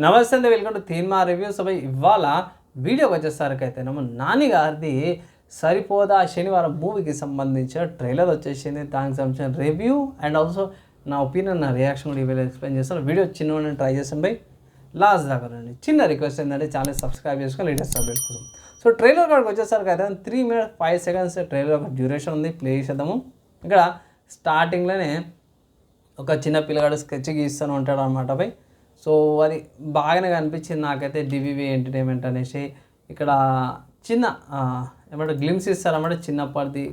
నమస్తే అండి welcome to తీన్మా reviews అవి ఇవాళ వీడియోకి వచ్చేసరికి అయితే నమ్మ నాని గారిది సరిపోదా శనివారం మూవీకి సంబంధించిన ట్రైలర్ వచ్చేసింది. దానికి సంబంధించిన రివ్యూ అండ్ ఆల్సో నా ఒపీనియన్ నా రియాక్షన్ కూడా ఇవాళ ఎక్స్ప్లెయిన్ చేస్తాను. వీడియో చిన్న ట్రై చేస్తాను బై. లాస్ట్ దాకా రండి చిన్న రిక్వెస్ట్ ఏంటంటే ఛానల్ సబ్స్క్రైబ్ చేసుకొని లేటెస్ట్ అప్డేట్స్ కోసం. సో ట్రైలర్ కాడికి వచ్చేసరికి అయితే three minute five seconds trailer ఒక డ్యూరేషన్ ఉంది. ప్లే చేద్దాము ఇక్కడ స్టార్టింగ్లోనే ఒక చిన్న పిల్లగాడు స్కెచ్ గీస్తూనే ఉంటాడు అనమాట పై సో అది బాగానే కనిపించింది నాకైతే డివివి ఎంటర్టైన్మెంట్ అనేసి. ఇక్కడ చిన్న ఏమంటే గ్లిమ్స్ ఇస్తారన్నమాట చిన్నప్పటిది.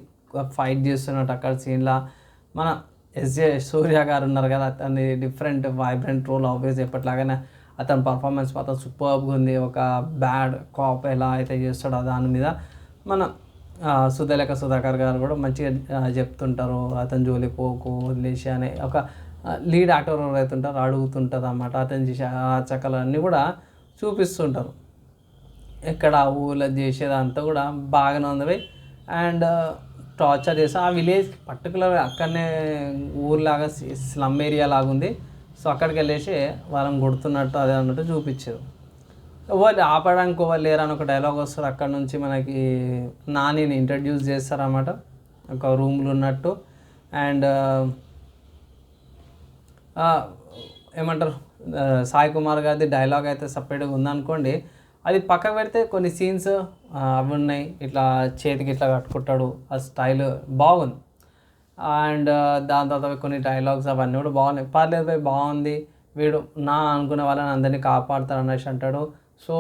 ఫైట్ చేస్తున్నట్టు అక్కడ సీన్లా మన ఎస్జే సూర్య గారు ఉన్నారు కదా అతని డిఫరెంట్ వైబ్రెంట్ రోల్ ఆబ్వియస్ ఎప్పటిలాగానే అతని పర్ఫార్మెన్స్ మాత్రం సూపర్గా ఉంది. ఒక బ్యాడ్ కాప్ ఎలా అయితే చేస్తాడో దాని మీద మన సుధలేఖ సుధాకర్ గారు కూడా మంచిగా చెప్తుంటారు అతని జోలి పోకు వదిలేసి అనే ఒక లీడ్ యాక్టర్ ఎవరైతే ఉంటారో అడుగుతుంటారు అన్నమాట అటెండ్ చేసే ఆచకలు కూడా చూపిస్తుంటారు. ఎక్కడ ఊళ్ళో చేసేదంతా కూడా బాగానే ఉంది అండ్ టార్చర్ చేసి ఆ విలేజ్ పర్టికులర్ అక్కడనే ఊర్లాగా స్లమ్ ఏరియా లాగా ఉంది. సో అక్కడికి వెళ్ళేసి వాళ్ళని కొడుతున్నట్టు అదే అన్నట్టు చూపించారు. వాళ్ళు ఆపడానికి వాళ్ళు లేరని ఒక డైలాగ్ వస్తారు అక్కడ నుంచి మనకి నానిని ఇంట్రడ్యూస్ చేస్తారన్నమాట. ఒక రూమ్లో ఉన్నట్టు. అండ్ ఏమంటారు? సాయి కుమార్ గారిది డైలాగ్ అయితే సపరేట్గా ఉందనుకోండి అది పక్కకు పెడితే కొన్ని సీన్స్ అవి ఉన్నాయి. ఇట్లా చేతికి ఇట్లా కట్టుకుంటాడు ఆ స్టైల్ బాగుంది. అండ్ దాని తర్వాత కొన్ని డైలాగ్స్ అవన్నీ కూడా బాగున్నాయి. పర్లేదు భయ్ బాగుంది. వీడు నా అనుకునే వాళ్ళని అందరినీ కాపాడుతాడు అనేసి అంటాడు. సో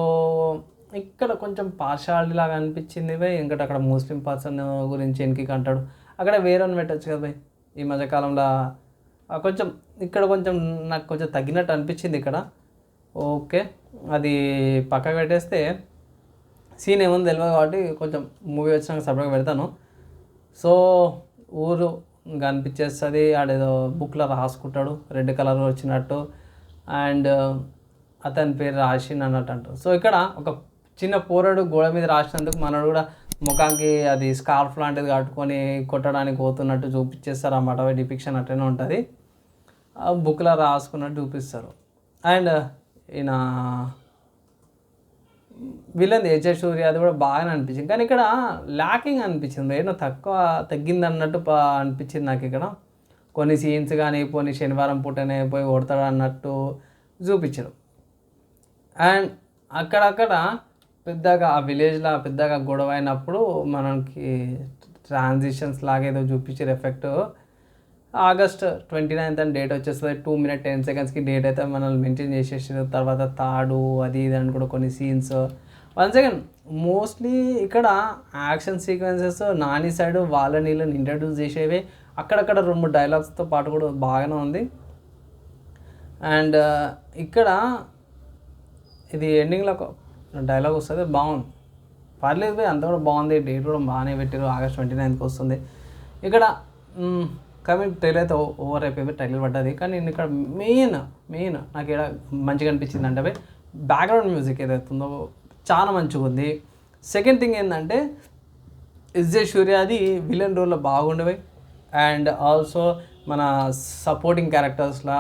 ఇక్కడ కొంచెం పార్షాలిటీ లాగా అనిపించింది భయ్ ఇంకటి అక్కడ ముస్లిం పర్సన్ గురించి ఎన్కి అంటాడు? అక్కడ వేరే పెట్టచ్చు కదా భయ్ ఈ మధ్యకాలంలో కొంచెం ఇక్కడ కొంచెం నాకు కొంచెం తగ్గినట్టు అనిపించింది ఇక్కడ. ఓకే. అది పక్కకు పెట్టేస్తే సీన్ ఏముంది తెలియదు కాబట్టి కొంచెం మూవీ వచ్చినాక సపరేట్గా పెడతాను. సో ఊరు కనిపించేస్తుంది ఆడేదో బుక్లో రాసుకుంటాడు. రెడ్ కలర్ వచ్చినట్టు. అండ్ అతని పేరు రాసిండు అన్నట్టు అంటారు. సో ఇక్కడ ఒక చిన్న పోరాడు గోడ మీద రాసినందుకు మనడు కూడా ముఖానికి అది స్కార్ఫ్ లాంటిది కట్టుకొని కొట్టడానికి పోతున్నట్టు చూపించేస్తారు అన్నమాట డిపిక్షన్ అట్లనే ఉంటుంది. బుక్లో రాసుకున్నట్టు చూపిస్తారు. అండ్ ఈయన విలన్ ఏజే సూర్య అది కూడా బాగానే అనిపించింది. కానీ ఇక్కడ ల్యాకింగ్ అనిపించింది. ఏదో తక్కువ తగ్గింది అన్నట్టు అనిపించింది నాకు ఇక్కడ. కొన్ని సీన్స్ కానీ పోనీ శనివారం పూటనే పోయి కొడతాడు అన్నట్టు చూపించారు అండ్ అక్కడక్కడ పెద్దగా ఆ విలేజ్లో పెద్దగా గొడవ అయినప్పుడు మనకి ట్రాన్సిషన్స్ లాగా ఏదో చూపించారు ఎఫెక్ట్. ఆగస్ట్ ట్వంటీ నైన్త్ అని డేట్ వచ్చేస్తుంది. టూ మినిట్ టెన్ సెకండ్స్కి డేట్ అయితే మనల్ని మెయింటైన్ చేసేసారు. తర్వాత తాడు అది ఇది అని కూడా కొన్ని సీన్స్. వన్ సెకండ్ మోస్ట్లీ ఇక్కడ యాక్షన్ సీక్వెన్సెస్ నాని సైడ్ వాళ్ళ నీళ్ళని ఇంట్రడ్యూస్ చేసేవి. అక్కడక్కడ రెండు డైలాగ్స్తో పాటు కూడా బాగానే ఉంది. అండ్ uh, ఇక్కడ ఇది ఎండింగ్లో ఒక డైలాగ్ వస్తుంది. బాగుంది. పర్లేదు అంత కూడా బాగుంది. డేట్ కూడా బాగానే పెట్టారు. ఆగస్ట్ ట్వంటీ నైన్త్కి వస్తుంది. ఇక్కడ కానీ ట్రైలర్ అయితే ఓవర్ అయిపోయి ట్రైలర్ పడ్డది. కానీ నేను ఇక్కడ మెయిన్ మెయిన్ నాకు ఇక్కడ మంచిగా అనిపించింది అంటే అవి బ్యాక్గ్రౌండ్ మ్యూజిక్ ఏదైతే ఉందో చాలా మంచిగా ఉంది. సెకండ్ థింగ్ ఏంటంటే ఇజ్జే సూర్యాది విలన్ రోల్లో బాగుండేవి అండ్ ఆల్సో మన సపోర్టింగ్ క్యారెక్టర్స్లా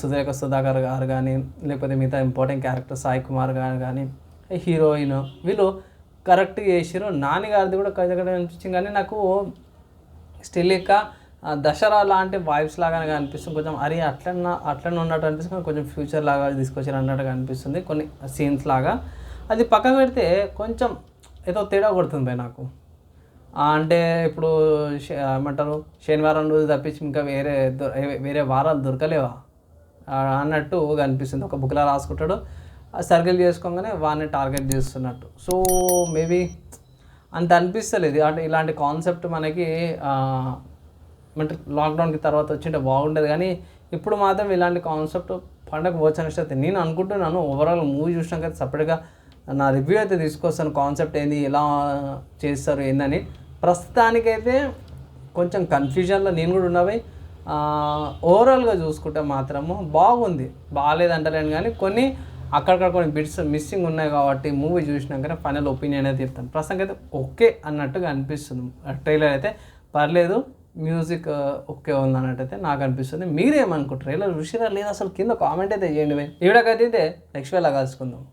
సుధేఖ సుధాకర్ గారు కానీ లేకపోతే మిగతా ఇంపార్టెంట్ క్యారెక్టర్ సాయి కుమార్ గారు కానీ హీరోయిన్ వీళ్ళు కరెక్ట్గా చేసారు నాని గారిది కూడా కరెక్ట్గా అనిపించింది కానీ నాకు స్టిల్ ఇంకా దసరా లాంటి వైబ్స్ లాగానే అనిపిస్తుంది కొంచెం అరే అట్లన్నా అట్లనే ఉన్నట్టు అనిపిస్తుంది. కొంచెం ఫ్యూచర్ లాగా తీసుకొచ్చారు అన్నట్టుగా అనిపిస్తుంది. కొన్ని సీన్స్ లాగా. అది పక్కన పెడితే కొంచెం ఏదో తేడా కొడుతుంది పోయి నాకు. అంటే ఇప్పుడు ఏమంటారు? శనివారం రోజు తప్పించి ఇంకా వేరే దొ- వేరే వారాలు దొరకలేవా? అన్నట్టు కనిపిస్తుంది. ఒక బుక్లా రాసుకుంటాడు. సర్కిల్ చేసుకోగానే వాడిని టార్గెట్ చేస్తున్నట్టు. సో మేబీ అంత అనిపిస్తలేదు. అంటే ఇలాంటి కాన్సెప్ట్ మనకి అంటే లాక్డౌన్కి తర్వాత వచ్చింటే బాగుండేది. కానీ ఇప్పుడు మాత్రం ఇలాంటి కాన్సెప్ట్ పండగ వచ్చాను నేను అనుకుంటున్నాను ఓవరాల్ మూవీ చూసినాక సపరేట్గా నా రివ్యూ అయితే తీసుకొస్తాను కాన్సెప్ట్ ఏంది ఎలా చేస్తారు ఏందని. ప్రస్తుతానికైతే కొంచెం కన్ఫ్యూజన్లో నేను కూడా ఉన్నవి ఓవరాల్గా చూసుకుంటే మాత్రము బాగుంది. బాగాలేదంటలేను కానీ కొన్ని అక్కడక్కడ కొన్ని బిట్స్ మిస్సింగ్ ఉన్నాయి కాబట్టి మూవీ చూసినాకనే ఫైనల్ ఒపీనియన్ అయితే చెప్తాను. ప్రస్తుతానికి అయితే ఓకే అన్నట్టుగా అనిపిస్తుంది. ట్రైలర్ అయితే పర్లేదు. మ్యూజిక్ ఓకే ఉందన్నట్టయితే నాకు అనిపిస్తుంది. మీరేమనుకుంటారు? ఇలా చూసిరా లేదా అసలు కింద కామెంట్ అయితే చేయండి ఈవిడకైతే నెక్స్ట్ వేళ కలుసుకుందాం.